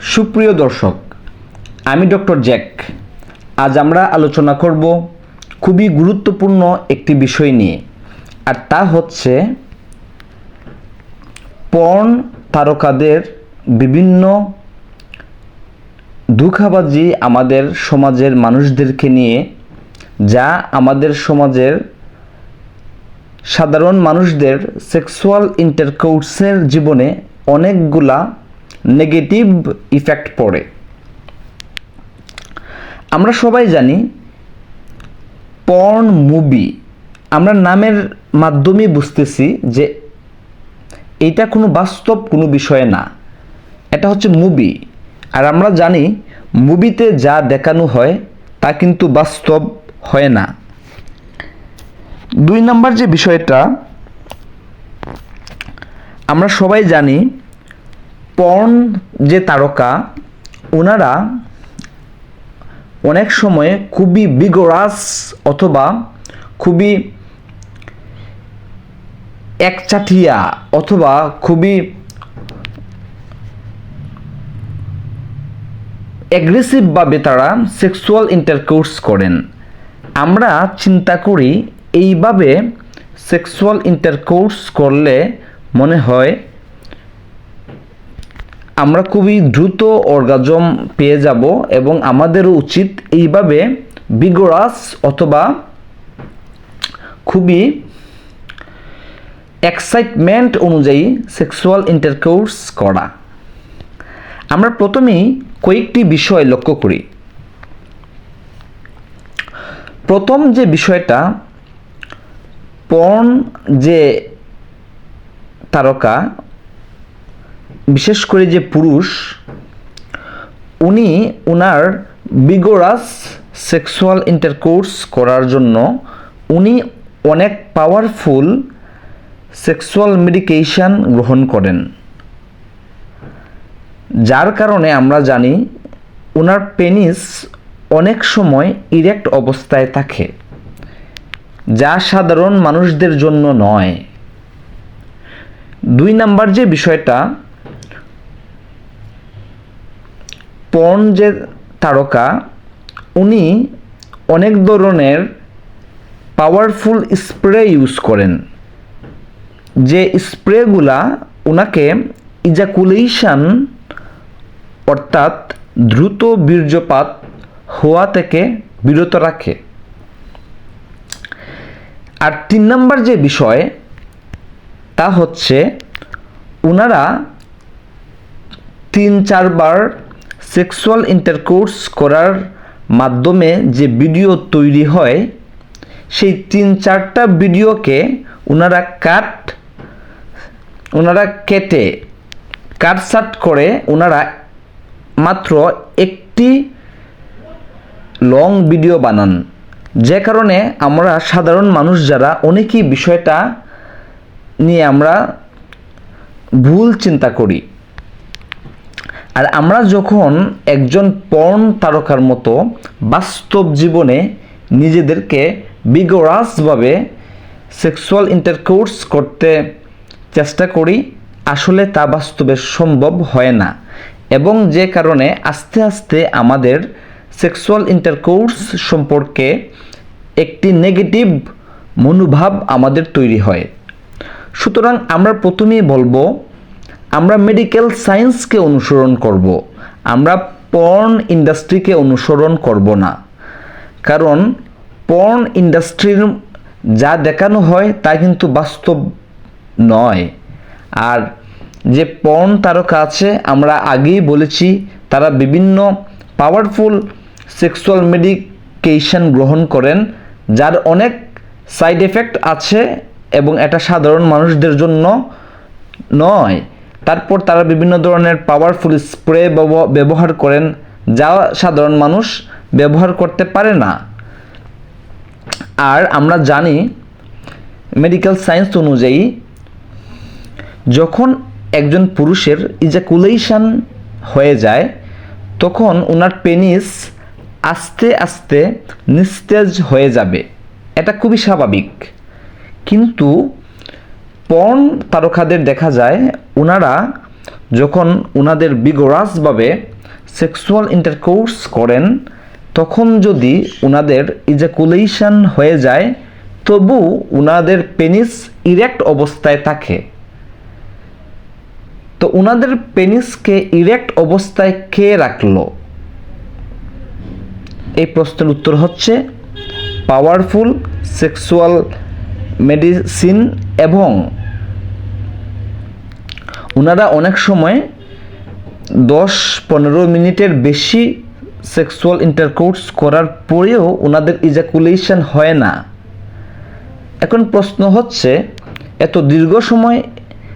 সুপ্রিয় দর্শক, আমি ডক্টর জ্যাক। আজ আমরা আলোচনা করব খুবই গুরুত্বপূর্ণ একটি বিষয় নিয়ে, আর তা হচ্ছে পর্ন তারকাদের বিভিন্ন দুঃখাবাজি আমাদের সমাজের মানুষদেরকে নিয়ে, যা আমাদের সমাজের সাধারণ মানুষদের সেক্সুয়াল ইন্টারকোর্সের জীবনে অনেকগুলা নেগেটিভ ইফেক্ট পড়ে। আমরা সবাই জানি, পর্ন মুভি, আমরা নামের মাধ্যমে বুঝতেছি যে এটা কোনো বাস্তব কোনো বিষয় না। এটা হচ্ছে মুভি। আর আমরা জানি, মুভিতে যা দেখানো হয়, তা কিন্তু বাস্তব হয় না। দুই নম্বর যে বিষয়টা, আমরা সবাই জানি পর্ন যে তারকা ওনারা অনেক সময় খুবই বিগরাস অথবা খুবই একচাটিয়া অথবা খুবই অ্যাগ্রেসিভভাবে তারা সেক্সুয়াল ইন্টারকোর্স করেন। আমরা চিন্তা করি, এইভাবে সেক্সুয়াল ইন্টারকোর্স করলে মনে হয় আমরা খুবই দ্রুত অর্গাজম পেয়ে যাব এবং আমাদেরও উচিত এইভাবে বিগরাস অথবা খুবই এক্সাইটমেন্ট অনুযায়ী সেক্সুয়াল ইন্টারকোর্স করা। আমরা প্রথমেই কয়েকটি বিষয় লক্ষ্য করি। প্রথম যে বিষয়টা পর্ন যে তারকা বিশেষ করে যে পুরুষ, উনি ওনার বিগোরাস সেক্সুয়াল ইন্টারকোর্স করার জন্য উনি অনেক পাওয়ারফুল সেক্সুয়াল মেডিকেশন গ্রহণ করেন। যার কারণে আমরা জানি ওনার পেনিস অনেক সময় ইরেক্ট অবস্থায় থাকে, যা সাধারণ মানুষদের জন্য নয়। দুই নাম্বার যে বিষয়টা পর্ন যে তারকা, উনি অনেক ধরনের পাওয়ারফুল স্প্রে ইউজ করেন। যে স্প্রেগুলা ওনাকে ইজাকুলেশন অর্থাৎ দ্রুত বীর্যপাত হওয়া থেকে বিরত রাখে। আর তিন নম্বর যে বিষয়, তা হচ্ছে ওনারা তিন চারবার সেক্সুয়াল ইন্টারকোর্স করার মাধ্যমে যে ভিডিও তৈরি হয়, সেই তিন চারটা ভিডিওকে ওনারা কাট ওনারা কেটে, কাটসাট করে ওনারা মাত্র একটি লং ভিডিও বানান। যে কারণে আমরা সাধারণ মানুষ যারা, অনেকেই বিষয়টা নিয়ে আমরা ভুল চিন্তা করি। আর আমরা যখন একজন পর্ন তারকার মতো বাস্তব জীবনে নিজেদেরকে বিগরাসভাবে সেক্সুয়াল ইন্টারকোর্স করতে চেষ্টা করি, আসলে তা বাস্তবে সম্ভব হয় না। এবং যে কারণে আস্তে আস্তে আমাদের সেক্সুয়াল ইন্টারকোর্স সম্পর্কে একটি নেগেটিভ মনোভাব আমাদের তৈরি হয়। সুতরাং আমরা প্রথমেই বলব আমরা মেডিকেল সায়েন্সকে অনুসরণ করব, আমরা পর্ন ইন্ডাস্ট্রিকে অনুসরণ করব না। কারণ পর্ন ইন্ডাস্ট্রির যা দেখানো হয় তা কিন্তু বাস্তব নয়। আর যে পর্ন তারকা আছে, আমরা আগেই বলেছি, তারা বিভিন্ন পাওয়ারফুল সেক্সুয়াল মেডিকেশন গ্রহণ করেন, যার অনেক সাইড এফেক্ট আছে এবং এটা সাধারণ মানুষদের জন্য নয়। তারপর তারা বিভিন্ন ধরনের পাওয়ারফুল স্প্রে ব্যবহার করেন, যা সাধারণ মানুষ ব্যবহার করতে পারে না। আর আমরা জানি মেডিকেল সায়েন্স অনুযায়ী, যখন একজন পুরুষের ইজাকুলেশন হয়ে যায়, তখন ওনার পেনিস আস্তে আস্তে নিস্তেজ হয়ে যাবে। এটা খুবই স্বাভাবিক। কিন্তু পর্ন তারকাদের দেখা যায় ওনারা যখন ওনাদের বিগরাসভাবে সেক্সুয়াল ইন্টারকোর্স করেন, তখন যদি ওনাদের ইজাকুলেশন হয়ে যায়, তবু ওনাদের পেনিস ইরেক্ট অবস্থায় থাকে। তো ওনাদের পেনিসকে ইরেক্ট অবস্থায় কে রাখল? এই প্রশ্নের উত্তর হচ্ছে পাওয়ারফুল সেক্সুয়াল মেডিসিন এবং ওনারা অনেক সময় দশ পনেরো মিনিটের বেশি সেক্সুয়াল ইন্টারকোর্স করার পরেও ওনাদের ইজাকুলেশন হয় না। এখন প্রশ্ন হচ্ছে, এত দীর্ঘ সময়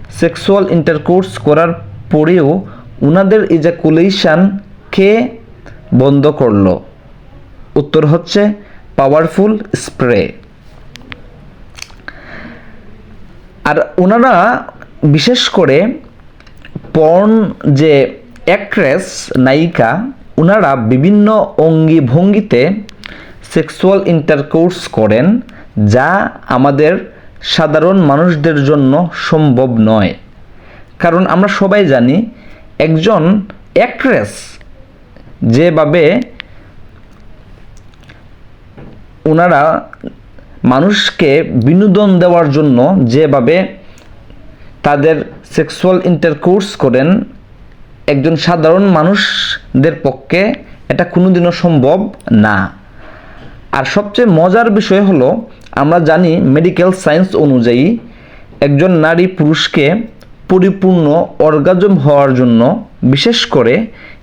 সেক্সুয়াল ইন্টারকোর্স করার পরেও ওনাদের ইজাকুলেশন কে বন্ধ করল? উত্তর হচ্ছে পাওয়ারফুল স্প্রে আর ওনারা বিশেষ করে পর্ন যে অ্যাক্ট্রেস নায়িকা ওনারা বিভিন্ন অঙ্গি ভঙ্গিতে সেক্সুয়াল ইন্টারকোর্স করেন, যা আমাদের সাধারণ মানুষদের জন্য সম্ভব নয়। কারণ আমরা সবাই জানি, একজন অ্যাক্ট্রেস যেভাবে ওনারা মানুষকে বিনোদন দেওয়ার জন্য যেভাবে তাদের সেক্সুয়াল ইন্টারকোর্স করেন, একজন সাধারণ মানুষদের পক্ষে এটা কোনোদিনও সম্ভব না। আর সবচেয়ে মজার বিষয় হলো, আমরা জানি মেডিকেল সায়েন্স অনুযায়ী একজন নারী পুরুষকে পরিপূর্ণ অর্গাজম হওয়ার জন্য বিশেষ করে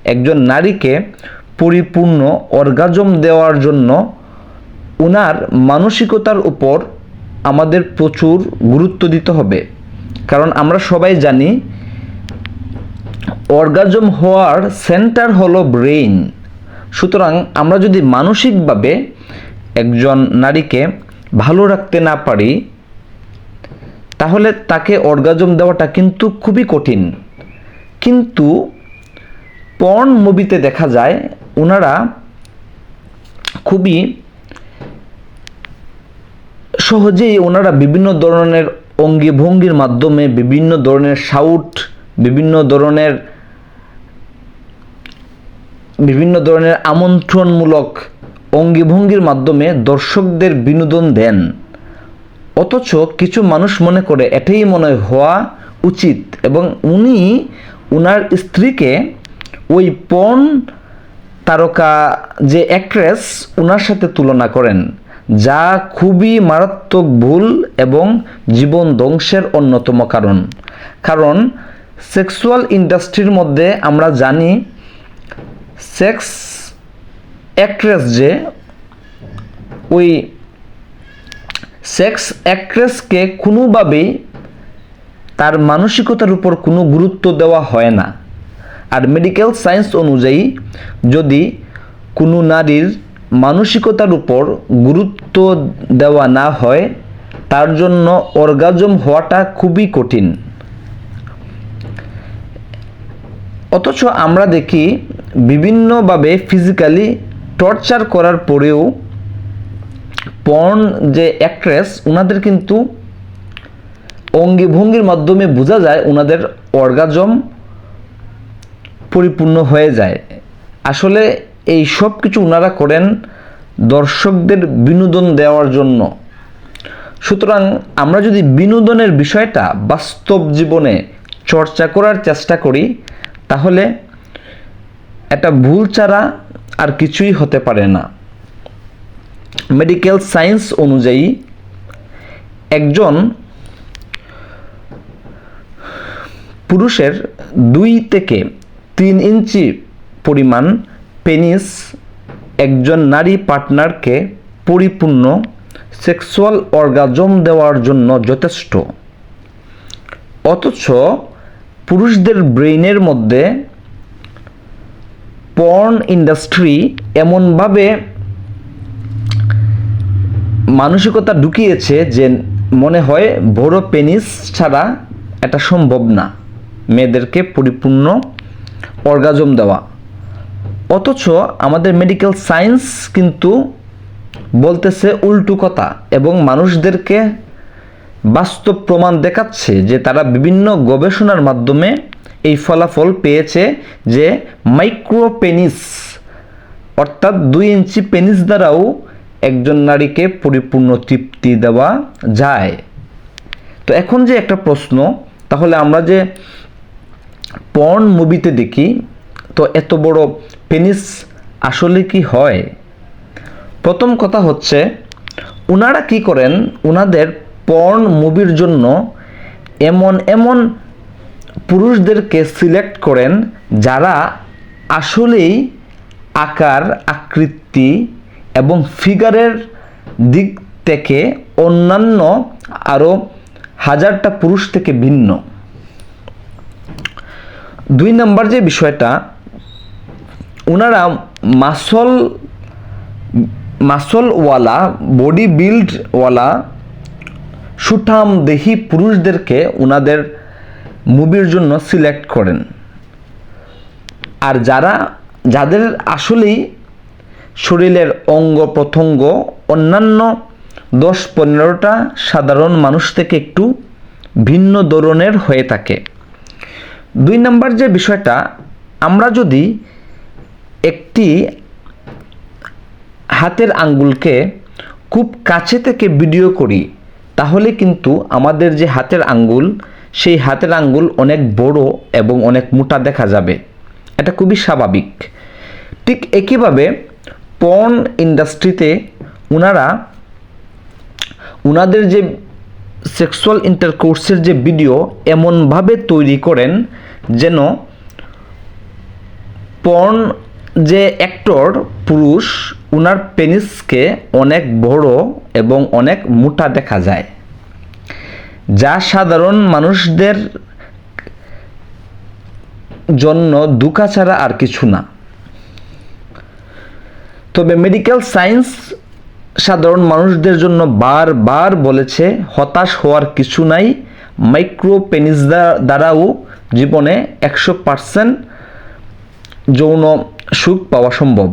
একজন নারীকে পরিপূর্ণ অর্গাজম দেওয়ার জন্য ওনার মানসিকতার উপর আমাদের প্রচুর গুরুত্ব দিতে হবে। কারণ আমরা সবাই জানি, অর্গাজম হওয়ার সেন্টার হলো ব্রেইন। সুতরাং আমরা যদি মানসিকভাবে একজন নারীকে ভালো রাখতে না পারি, তাহলে তাকে অর্গাজম দেওয়াটা কিন্তু খুবই কঠিন। কিন্তু পর্ন মুভিতে দেখা যায় ওনারা খুবই সহজেই ওনারা বিভিন্ন ধরনের অঙ্গি ভঙ্গির মাধ্যমে বিভিন্ন ধরনের শাউট বিভিন্ন ধরনের বিভিন্ন ধরনের আমন্ত্রণমূলক অঙ্গিভঙ্গির মাধ্যমে দর্শকদের বিনোদন দেন। অথচ কিছু মানুষ মনে করে এটাই মনে হওয়া উচিত এবং উনি উনার স্ত্রীকে ওই পণ তারকা যে অ্যাক্ট্রেস ওনার সাথে তুলনা করেন। যা খুবই মারাত্মক ভুল এবং জীবন ধ্বংসের অন্যতম কারণ। কারণ, সেক্সুয়াল ইন্ডাস্ট্রির মধ্যে আমরা জানি সেক্স অ্যাক্ট্রেস যে, ওই সেক্স অ্যাক্ট্রেসকে কোনোভাবেই তার মানসিকতার উপর কোনো গুরুত্ব দেওয়া হয় না। আর মেডিকেল সায়েন্স অনুযায়ী যদি কোনো নারীর মানসিকতার উপর গুরুত্ব দেওয়া না হয়, তার জন্য অর্গাজম হওয়াটা খুবই কঠিন। অথচ আমরা দেখি বিভিন্নভাবে ফিজিক্যালি টর্চার করার পরেও পর্ন যে অ্যাক্ট্রেস ওনাদের কিন্তু অঙ্গি ভঙ্গির মাধ্যমে বোঝা যায় ওনাদের অর্গাজম পরিপূর্ণ হয়ে যায়। আসলে এই সব কিছু ওনারা করেন দর্শকদের বিনোদন দেওয়ার জন্য। সুতরাং আমরা যদি বিনোদনের বিষয়টা বাস্তব জীবনে চর্চা করার চেষ্টা করি, তাহলে এটা ভুল ছাড়া আর কিছুই হতে পারে না। মেডিকেল সায়েন্স অনুযায়ী একজন পুরুষের দুই থেকে তিন ইঞ্চি পরিমাণ পেনিস একজন নারী পার্টনারকে পরিপূর্ণ সেক্সুয়াল অর্গাজম দেওয়ার জন্য যথেষ্ট। অথচ পুরুষদের ব্রেইনের মধ্যে পর্ন ইন্ডাস্ট্রি এমনভাবে মানসিকতা ঢুকিয়েছে যে মনে হয় বড় পেনিস ছাড়া এটা সম্ভব না। মেয়েদেরকে পরিপূর্ণ অর্গাজম দেওয়া। অথচ আমাদের মেডিকেল সায়েন্স কিন্তু বলতেছে উল্টু কথা এবং মানুষদেরকে বাস্তব প্রমাণ দেখাচ্ছে যে তারা বিভিন্ন গবেষণার মাধ্যমে এই ফলাফল পেয়েছে যে মাইক্রো পেনিস অর্থাৎ দুই ইঞ্চি পেনিস দ্বারাও একজন নারীকে পরিপূর্ণ তৃপ্তি দেওয়া যায়। তো এখন যে একটা প্রশ্ন, তাহলে আমরা যে পর্ন মুভিতে দেখি তো এত বড় পেনিস আসলে কি হয়? প্রথম কথা হচ্ছে ওনারা কি করেন? ওনাদের পর্ন মুভির জন্য এমন এমন পুরুষদেরকে সিলেক্ট করেন যারা আসলেই আকার, আকৃতি এবং ফিগারের দিক থেকে অন্যান্য আরও হাজারটা পুরুষ থেকে ভিন্ন। দুই নম্বর যে বিষয়টা ওনারা মাসল, মাসলওয়ালা, বডি বিল্ডওয়ালা সুঠাম দেহি পুরুষদেরকে ওনাদের মুভির জন্য সিলেক্ট করেন। আর যারা, যাদের আসলেই শরীরের অঙ্গ প্রত্যঙ্গ অন্যান্য দশ পনেরোটা সাধারণ মানুষ থেকে একটু ভিন্ন ধরনের হয়ে থাকে। দুই নম্বর যে বিষয়টা, আমরা যদি একটি হাতের আঙ্গুলকে খুব কাছে থেকে ভিডিও করি, তাহলে কিন্তু আমাদের যে হাতের আঙ্গুল, সেই হাতের আঙ্গুল অনেক বড় এবং অনেক মোটা দেখা যাবে। এটা খুবই স্বাভাবিক। ঠিক একইভাবে পর্ন ইন্ডাস্ট্রিতে ওনারা ওনাদের যে সেক্সুয়াল ইন্টারকোর্সের যে ভিডিও এমনভাবে তৈরি করেন যেন পর্ন যে অ্যাক্টর, পুরুষ ওনার পেনিসকে অনেক বড় এবং অনেক মোটা দেখা যায়। যা সাধারণ মানুষদের জন্য দুকা ছাড়া আর কিছু না। তবে মেডিকেল সায়েন্স সাধারণ মানুষদের জন্য বারবার বলেছে, হতাশ হওয়ার কিছু নাই। মাইক্রো পেনিস দ্বারাও জীবনে একশো পার্সেন্ট যৌন সুখ পাওয়া সম্ভব।